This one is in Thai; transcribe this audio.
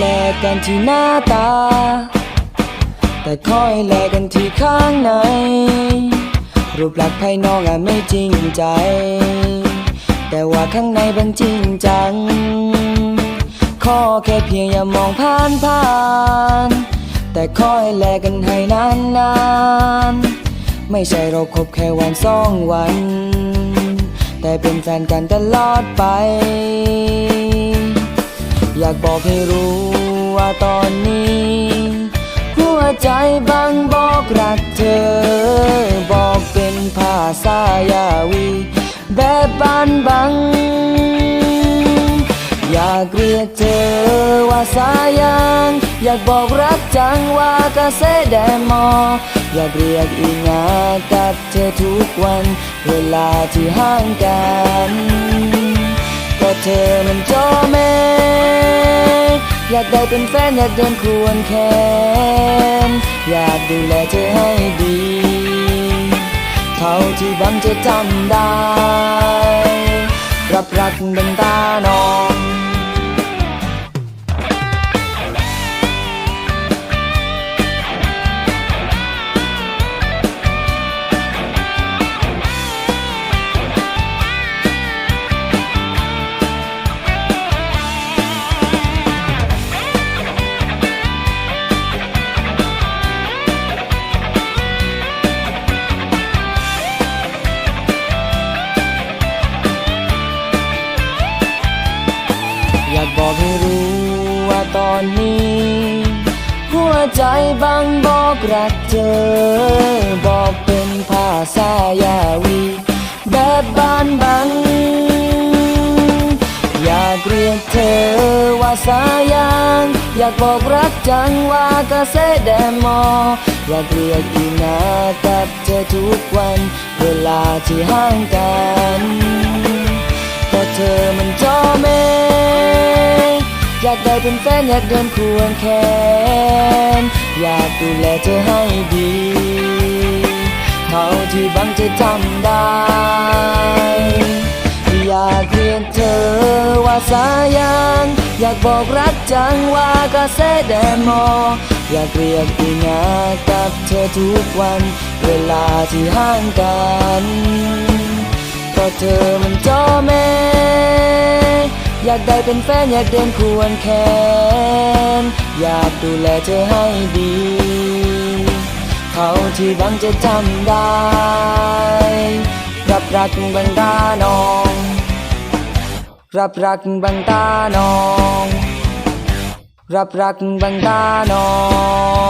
แลกกันที่หน้าตา แต่คอยแลกกันที่ข้างใน รูปลักษณ์ภายนอกอะไม่จริงใจ แต่ว่าข้างในมันจริงจัง ขอแค่เพียงอย่ามองผ่านผ่าน แต่คอยแลกกันให้นานนานไม่ใช่เราคบแค่วันสองวัน แต่เป็นแฟนกันตลอดไป อยากบอกให้รู้ว่าตอนนี้ หัวใจบังบอกรักเธอ บอกเป็นภาษายาวี แบบบานบัง อยากเรียกเธอว่าสายัง อยากบอกรักจังว่ากระเสแดมอ อยากเรียกอีงากับเธอทุกวัน เวลาที่ห่างกัน ก็เธอมันจอแม่อยากได้เป็นแฟนอยากเดินควรแขนอยากดูแลเธอให้ดี เท่าที่บังจะทำได้ รับรักบังตาน้อง บอกให้รู้ว่าตอนนี้ หัวใจบังบอกรักเธอ บอกเป็นภาษายาวี แบบบานบัง อยากเรียกเธอว่าสายังอยากบอกรักจังว่ากระเสแดมอ อยากเรียกอีนากับเธอทุกวัน เวลาที่ห่างกัน เป็นแฟนอยากเดินควงแขน อยากดูแลเธอให้ดี เท่าที่บังจะทำได้ อยากเรียกเธอว่าสายังอยากบอกรักจังว่ากระเสแดมอ อยากเรียกอีงากับเธอทุกวัน เวลาที่ห่างกันก็เธอมันจอแม่ อยากได้เป็นแฟนอยากเดินควรแขน อยากดูแลเธอให้ดีเท่าที่บังจะทำได้รับรักบังตาน้อง รับรักบังตาน้อง รับรักบังตาน้อง